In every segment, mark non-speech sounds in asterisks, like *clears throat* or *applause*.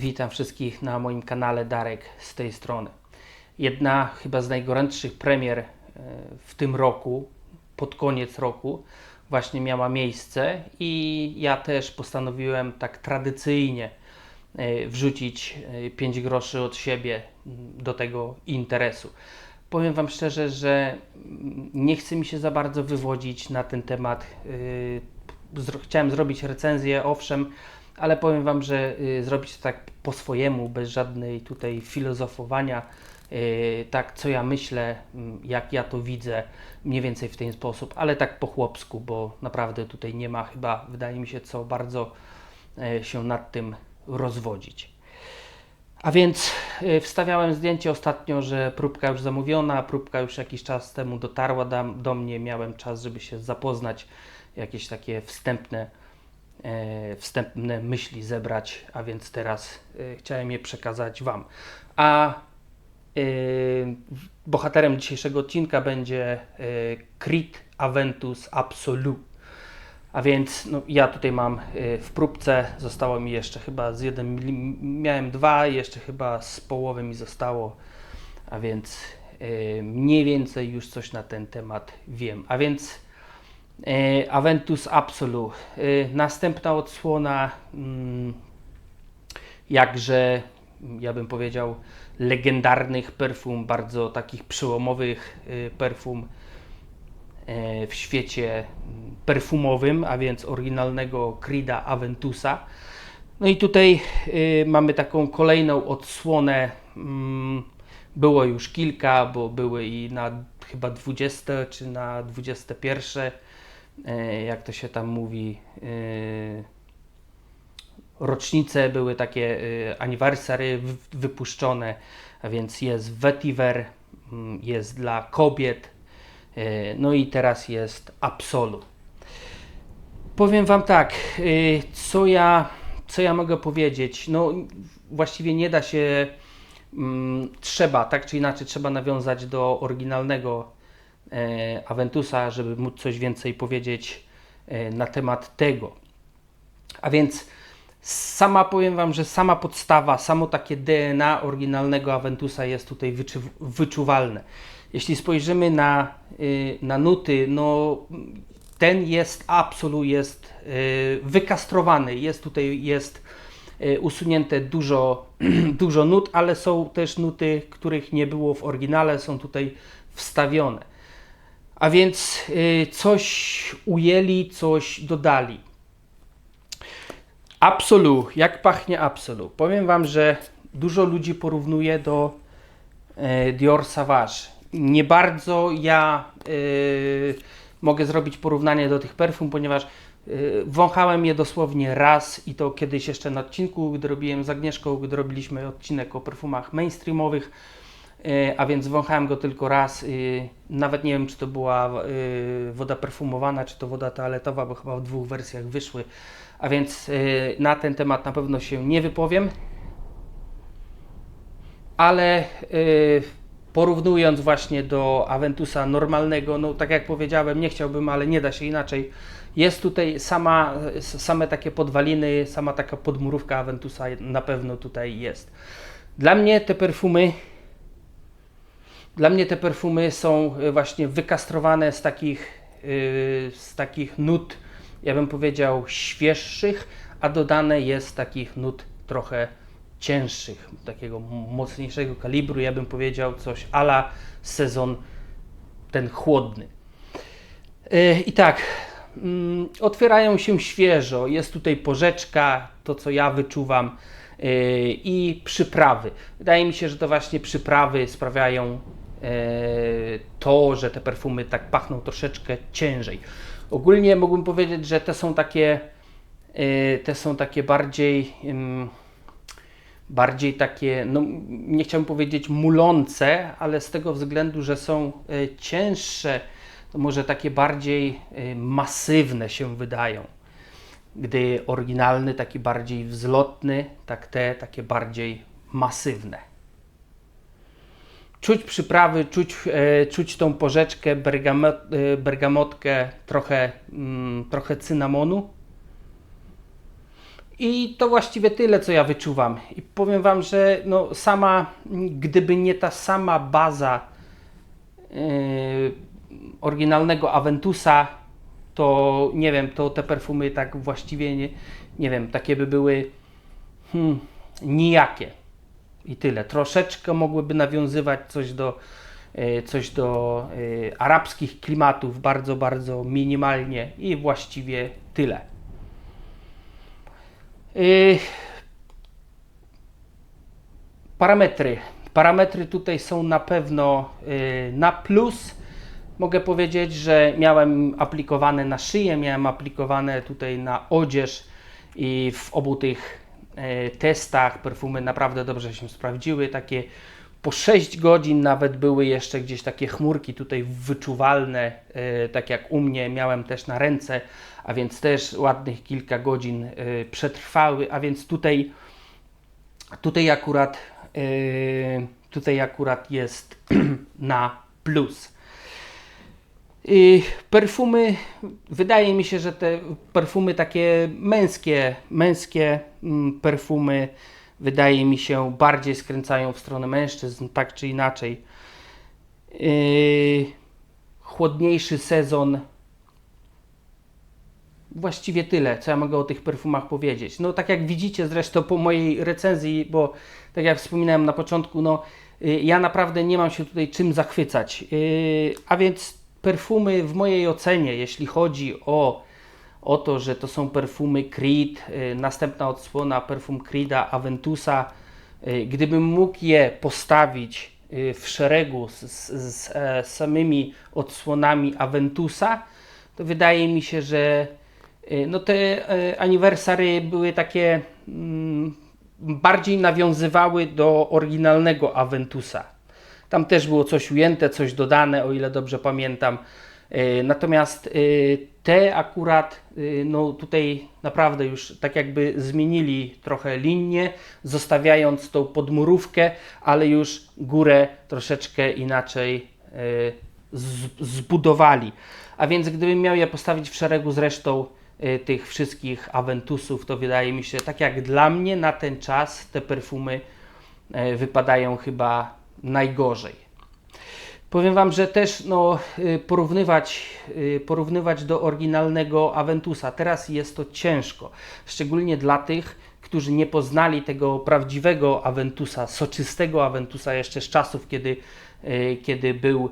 Witam wszystkich na moim kanale Darek z tej strony. Jedna chyba z najgorętszych premier e, w tym roku, pod koniec roku, właśnie miała miejsce i ja też postanowiłem tak tradycyjnie e, wrzucić 5 groszy od siebie mm, do tego interesu. Powiem Wam szczerze, że mm, nie chce mi się za bardzo wywodzić na ten temat. E, Chciałem zrobić recenzję, owszem, ale powiem Wam, że y, zrobić to tak po swojemu, bez żadnej tutaj filozofowania, y, tak co ja myślę, mm, jak ja to widzę, mniej więcej w ten sposób, ale tak po chłopsku, bo naprawdę tutaj nie ma chyba, wydaje mi się, co bardzo y, się nad tym rozwodzić. A więc y, wstawiałem zdjęcie ostatnio, że próbka już zamówiona, próbka już jakiś czas temu dotarła do, do mnie, miałem czas, żeby się zapoznać, jakieś takie wstępne e, wstępne myśli zebrać, a więc teraz e, chciałem je przekazać Wam. A e, bohaterem dzisiejszego odcinka będzie e, Crit Aventus Absolu. A więc no, ja tutaj mam e, w próbce, zostało mi jeszcze chyba z jeden miałem dwa, jeszcze chyba z połowy mi zostało, a więc e, mniej więcej już coś na ten temat wiem. A więc E, Aventus Absolu. E, Następna odsłona, mm, jakże, ja bym powiedział, legendarnych perfum, bardzo takich przełomowych e, perfum e, w świecie mm, perfumowym, a więc oryginalnego Crida Aventusa. No i tutaj mamy taką kolejną odsłonę. mm, Było już kilka, bo były i na chyba 20 czy na 21, e, jak to się tam mówi, y, rocznice były takie y, anniversary w- wypuszczone, a więc jest Vetiver, mm, jest dla kobiet, e, no i teraz jest Absolu. Powiem Wam tak, co ja, co ja mogę powiedzieć? No, właściwie nie da się, mm, trzeba, tak czy inaczej, trzeba nawiązać do oryginalnego e, Aventusa, żeby móc coś więcej powiedzieć e, na temat tego. A więc sama powiem Wam, że sama podstawa, samo takie DNA oryginalnego Aventusa jest tutaj wyczu- wyczuwalne. Jeśli spojrzymy na, y, na nuty, no ten jest absolu jest y, wykastrowany, jest tutaj jest y, usunięte dużo, *clears throat* dużo nut, ale są też nuty, których nie było w oryginale, są tutaj wstawione. A więc y, coś ujęli, coś dodali. Absolu, jak pachnie Absolu? Powiem Wam, że dużo ludzi porównuje do e, Dior Sauvage. Nie bardzo ja e, mogę zrobić porównanie do tych perfum, ponieważ e, wąchałem je dosłownie raz i to kiedyś jeszcze na odcinku, gdy robiłem z Agnieszką, gdy robiliśmy odcinek o perfumach mainstreamowych, a więc wąchałem go tylko raz. e, Nawet nie wiem, czy to była e, woda perfumowana, czy to woda toaletowa, bo chyba w dwóch wersjach wyszły. A więc y, na ten temat na pewno się nie wypowiem. Ale porównując właśnie do Aventusa normalnego, no tak jak powiedziałem, nie chciałbym, ale nie da się inaczej. Jest tutaj sama, same takie podwaliny, sama taka podmurówka Aventusa na pewno tutaj jest. Dla mnie te perfumy dla mnie te perfumy są y, właśnie wykastrowane z takich, y, z takich nut, ja bym powiedział, świeższych, a dodane jest takich nut trochę cięższych, takiego mocniejszego kalibru. Ja bym powiedział coś ala sezon ten chłodny. Y, I tak, mm, otwierają się świeżo. Jest tutaj porzeczka, to co ja wyczuwam, i przyprawy. Wydaje mi się, że to właśnie przyprawy sprawiają to, że te perfumy tak pachną troszeczkę ciężej. Ogólnie mógłbym powiedzieć, że te są takie, e, te są takie bardziej. bardziej takie, no nie chciałbym powiedzieć mulące, ale z tego względu, że są e, cięższe, to może takie bardziej e, masywne się wydają. Gdy oryginalny, taki bardziej wzlotny, tak te takie bardziej masywne. Czuć przyprawy, czuć, e, czuć tą porzeczkę, bergamot, e, bergamotkę, trochę, mm, trochę cynamonu. I to właściwie tyle, co ja wyczuwam. I powiem Wam, że no sama, gdyby nie ta sama baza yy, oryginalnego Aventusa, to nie wiem, to te perfumy tak właściwie nie, nie wiem, takie by były hmm, nijakie. I tyle. Troszeczkę mogłyby nawiązywać coś do, yy, coś do yy, arabskich klimatów, bardzo, bardzo minimalnie i właściwie tyle. Yy, parametry. Parametry tutaj są na pewno na plus. Mogę powiedzieć, że miałem aplikowane na szyję, miałem aplikowane tutaj na odzież i w obu tych testach perfumy naprawdę dobrze się sprawdziły. Takie po 6 godzin nawet były jeszcze gdzieś takie chmurki tutaj wyczuwalne, yy, tak jak u mnie miałem też na ręce, a więc też ładnych kilka godzin yy, przetrwały, a więc tutaj, tutaj akurat tutaj akurat jest *clears throat* na plus. Perfumy, wydaje mi się, że te perfumy takie męskie, męskie mm, perfumy, wydaje mi się, bardziej skręcają w stronę mężczyzn, tak czy inaczej. Yy, chłodniejszy sezon. Właściwie tyle, co ja mogę o tych perfumach powiedzieć. No, tak jak widzicie zresztą po mojej recenzji, bo tak jak wspominałem na początku, no, yy, ja naprawdę nie mam się tutaj czym zachwycać. Yy, a więc perfumy w mojej ocenie, jeśli chodzi o, o to, że to są perfumy Creed, y, następna odsłona perfum Creeda Aventusa, y, gdybym mógł je postawić y, w szeregu z, z, z e, samymi odsłonami Aventusa, to wydaje mi się, że no te e, aniversary były takie mm, bardziej nawiązywały do oryginalnego Aventusa. Tam też było coś ujęte, coś dodane, o ile dobrze pamiętam. Yy, Natomiast yy, te akurat, yy, no tutaj naprawdę już tak jakby zmienili trochę linię, zostawiając tą podmurówkę, ale już górę troszeczkę inaczej zbudowali. A więc gdybym miał je postawić w szeregu z resztą tych wszystkich Aventusów, to wydaje mi się, tak jak dla mnie na ten czas te perfumy wypadają chyba najgorzej. Powiem Wam, że też no, y, porównywać, y, porównywać do oryginalnego Aventusa teraz jest to ciężko, szczególnie dla tych, którzy nie poznali tego prawdziwego Aventusa, soczystego Aventusa jeszcze z czasów, kiedy, y, kiedy był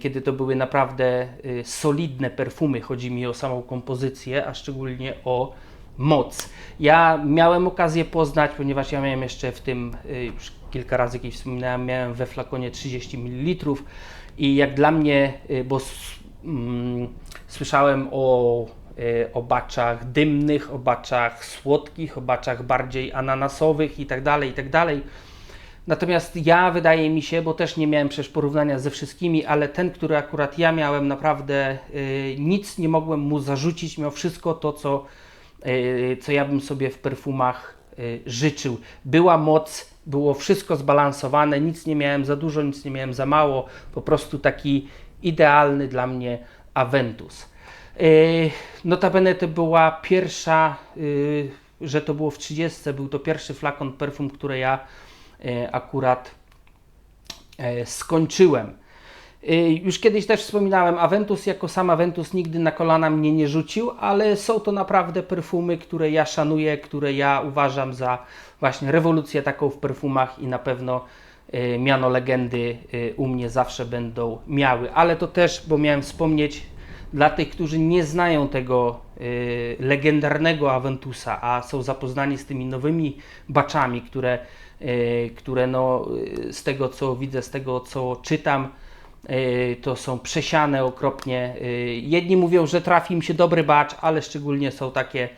kiedy to były naprawdę solidne perfumy. Chodzi mi o samą kompozycję, a szczególnie o moc. Ja miałem okazję poznać, ponieważ ja miałem jeszcze w tym, y, już kilka razy kiedyś wspominałem, miałem we flakonie 30 ml i jak dla mnie, y, bo mm, słyszałem o, y, o baczach dymnych, o baczach słodkich, o baczach bardziej ananasowych i tak dalej, i tak. Natomiast ja wydaje mi się, bo też nie miałem przecież porównania ze wszystkimi, ale ten, który akurat ja miałem, naprawdę nic nie mogłem mu zarzucić. Miał wszystko to, co, co ja bym sobie w perfumach y, życzył. Była moc, było wszystko zbalansowane, nic nie miałem za dużo, nic nie miałem za mało. Po prostu taki idealny dla mnie Aventus. Yy, Notabene to była pierwsza, że to było w 30, był to pierwszy flakon perfum, który ja akurat e, skończyłem. Y, Już kiedyś też wspominałem, Aventus jako sam Aventus nigdy na kolana mnie nie rzucił, ale są to naprawdę perfumy, które ja szanuję, które ja uważam za właśnie rewolucję taką w perfumach i na pewno y, miano legendy y, u mnie zawsze będą miały. Ale to też, bo miałem wspomnieć, dla tych, którzy nie znają tego legendarnego Aventusa, a są zapoznani z tymi nowymi baczami, które, które no, z tego co widzę, z tego co czytam, to są przesiane okropnie. Y, jedni mówią, że trafi im się dobry bacz, ale szczególnie są takie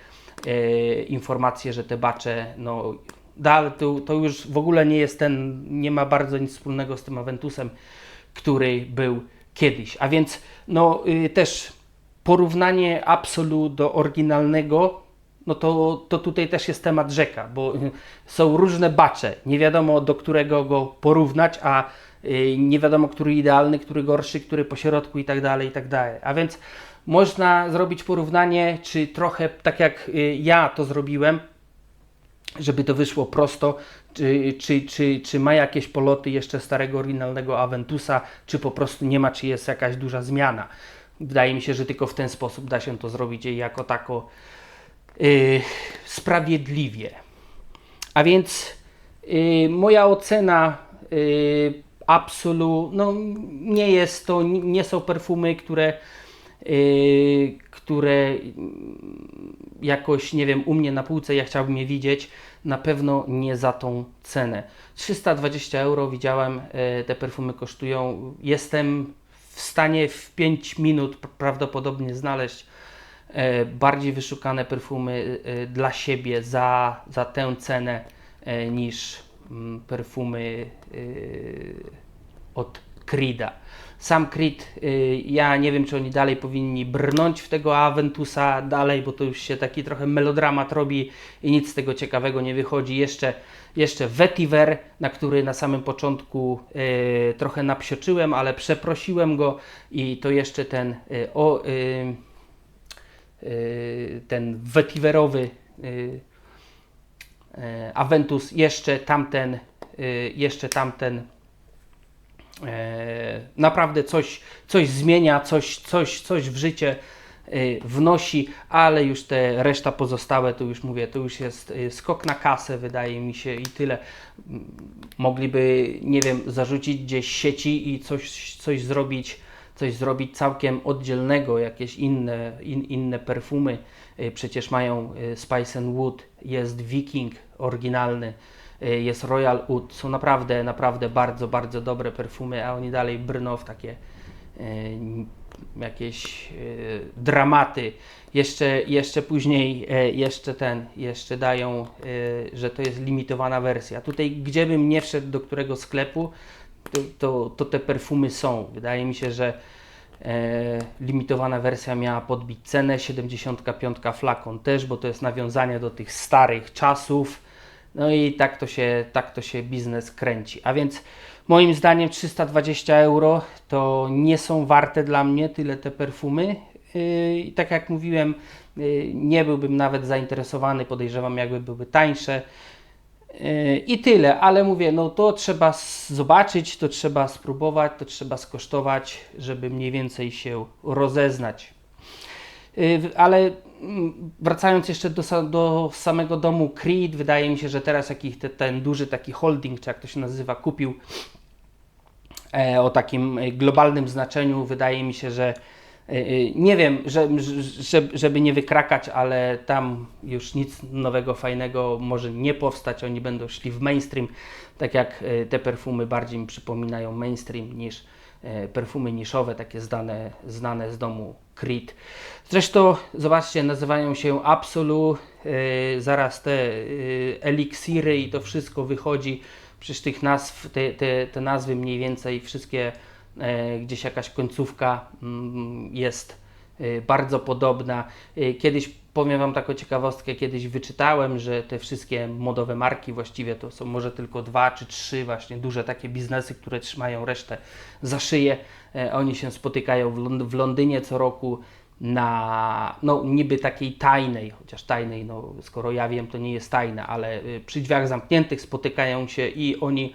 y, informacje, że te bacze, no, dalej, to, to już w ogóle nie jest ten, nie ma bardzo nic wspólnego z tym Aventusem, który był kiedyś. A więc no, y, też porównanie Absolu do oryginalnego, no to, to tutaj też jest temat rzeka, bo y, są różne bacze. Nie wiadomo do którego go porównać, a y, nie wiadomo, który idealny, który gorszy, który pośrodku i tak dalej, i tak dalej. A więc można zrobić porównanie, czy trochę tak jak y, ja to zrobiłem, żeby to wyszło prosto, czy, czy, czy, czy ma jakieś poloty jeszcze starego oryginalnego Aventusa, czy po prostu nie ma, czy jest jakaś duża zmiana. Wydaje mi się, że tylko w ten sposób da się to zrobić jako tako yy, sprawiedliwie. A więc yy, moja ocena yy, absolu, no nie jest to, nie są perfumy, które yy, które jakoś, nie wiem, u mnie na półce ja chciałbym je widzieć, na pewno nie za tą cenę. 320 euro widziałem, e, te perfumy kosztują. Jestem w stanie w 5 minut prawdopodobnie znaleźć e, bardziej wyszukane perfumy e, dla siebie za, za tę cenę niż perfumy od Creeda. Sam Creed, y, ja nie wiem, czy oni dalej powinni brnąć w tego Aventusa dalej, bo to już się taki trochę melodramat robi i nic z tego ciekawego nie wychodzi. Jeszcze, jeszcze Vetiver, na który na samym początku y, trochę napsioczyłem, ale przeprosiłem go i to jeszcze ten y, o, ten Vetiverowy Aventus, jeszcze tamten, jeszcze tamten E, naprawdę coś, coś zmienia, coś, coś, coś w życie e, wnosi, ale już te reszta pozostałe, to już mówię, to już jest e, skok na kasę, wydaje mi się i tyle. Mogliby, nie wiem, zarzucić gdzieś sieci i coś, coś zrobić, coś zrobić całkiem oddzielnego, jakieś inne, in, inne perfumy. Przecież mają Spice and Wood, jest Viking oryginalny, Y, jest Royal Oud. Są naprawdę, naprawdę bardzo, bardzo dobre perfumy, a oni dalej brną w takie y, jakieś y, dramaty. Jeszcze, jeszcze później, jeszcze ten, jeszcze dają, że to jest limitowana wersja. Tutaj, gdzie bym nie wszedł do którego sklepu, to, to, to te perfumy są. Wydaje mi się, że E, limitowana wersja miała podbić cenę, 75 flakon też, bo to jest nawiązanie do tych starych czasów. No i tak to się, tak to się biznes kręci. A więc moim zdaniem 320 euro to nie są warte dla mnie tyle te perfumy. Yy, I tak jak mówiłem, yy, nie byłbym nawet zainteresowany, podejrzewam, jakby były tańsze. Yy, I tyle, ale mówię, no to trzeba zobaczyć, to trzeba spróbować, to trzeba skosztować, żeby mniej więcej się rozeznać. Ale wracając jeszcze do, do, samego domu Creed, wydaje mi się, że teraz jakiś te, ten duży taki holding, czy jak to się nazywa, kupił e, o takim globalnym znaczeniu. Wydaje mi się, że e, e nie wiem, że, że, żeby nie wykrakać, ale tam już nic nowego, fajnego może nie powstać. Oni będą szli w mainstream, tak jak e, te perfumy bardziej mi przypominają mainstream niż perfumy niszowe, takie znane, znane z domu Creed. Zresztą, zobaczcie, nazywają się Absolu, yy, zaraz te yy, eliksiry i to wszystko wychodzi. Przecież tych nazw, te, te, te nazwy mniej więcej, wszystkie gdzieś jakaś końcówka mm, jest bardzo podobna. Kiedyś powiem Wam taką ciekawostkę, kiedyś wyczytałem, że te wszystkie modowe marki właściwie to są może tylko dwa czy trzy właśnie duże takie biznesy, które trzymają resztę za szyję. Oni się spotykają w Londynie co roku na no, niby takiej tajnej, chociaż tajnej, no, skoro ja wiem, to nie jest tajne, ale y, przy drzwiach zamkniętych spotykają się i oni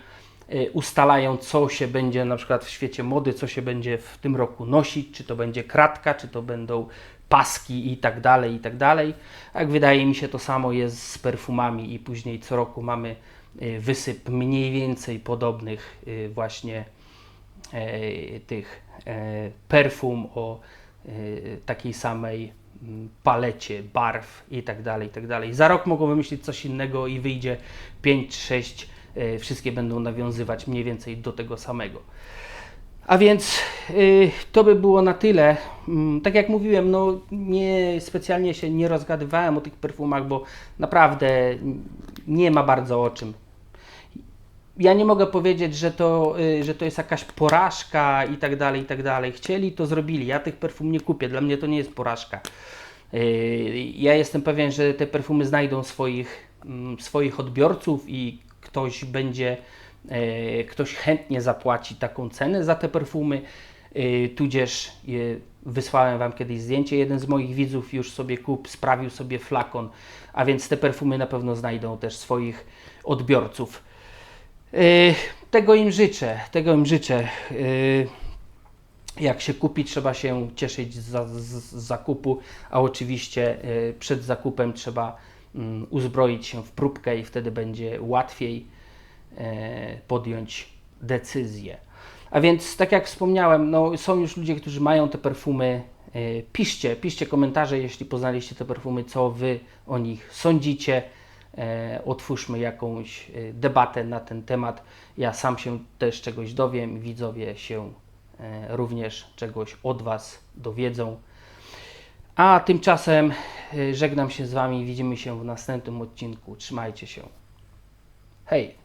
y, ustalają, co się będzie na przykład w świecie mody, co się będzie w tym roku nosić, czy to będzie kratka, czy to będą paski i tak dalej, i tak dalej. Jak wydaje mi się, to samo jest z perfumami i później co roku mamy y, wysyp mniej więcej podobnych właśnie tych perfum o Y, takiej samej mm, palecie barw i tak dalej, i tak dalej. Za rok mogą wymyślić coś innego i wyjdzie 5, 6, y, wszystkie będą nawiązywać mniej więcej do tego samego. A więc y, to by było na tyle. Mm, tak jak mówiłem, no nie specjalnie się nie rozgadywałem o tych perfumach, bo naprawdę nie ma bardzo o czym ja nie mogę powiedzieć, że to, y, że to jest jakaś porażka i tak dalej, i tak dalej. Chcieli, to zrobili. Ja tych perfum nie kupię. Dla mnie to nie jest porażka. Y, ja jestem pewien, że te perfumy znajdą swoich, mm, swoich odbiorców i ktoś będzie, y, ktoś chętnie zapłaci taką cenę za te perfumy. y, tudzież wysłałem Wam kiedyś zdjęcie. Jeden z moich widzów już sobie kup, sprawił sobie flakon, a więc te perfumy na pewno znajdą też swoich odbiorców. Y, Tego im życzę, tego im życzę. Jak się kupi, trzeba się cieszyć z, za- z, z zakupu, a oczywiście przed zakupem trzeba mm, uzbroić się w próbkę i wtedy będzie łatwiej e, podjąć decyzję. A więc, tak jak wspomniałem, no, są już ludzie, którzy mają te perfumy. E, Piszcie, piszcie komentarze, jeśli poznaliście te perfumy, co Wy o nich sądzicie. E, Otwórzmy jakąś e, debatę na ten temat. Ja sam się też czegoś dowiem, widzowie się e, również czegoś od Was dowiedzą. A tymczasem e, żegnam się z Wami. Widzimy się w następnym odcinku. Trzymajcie się. Hej!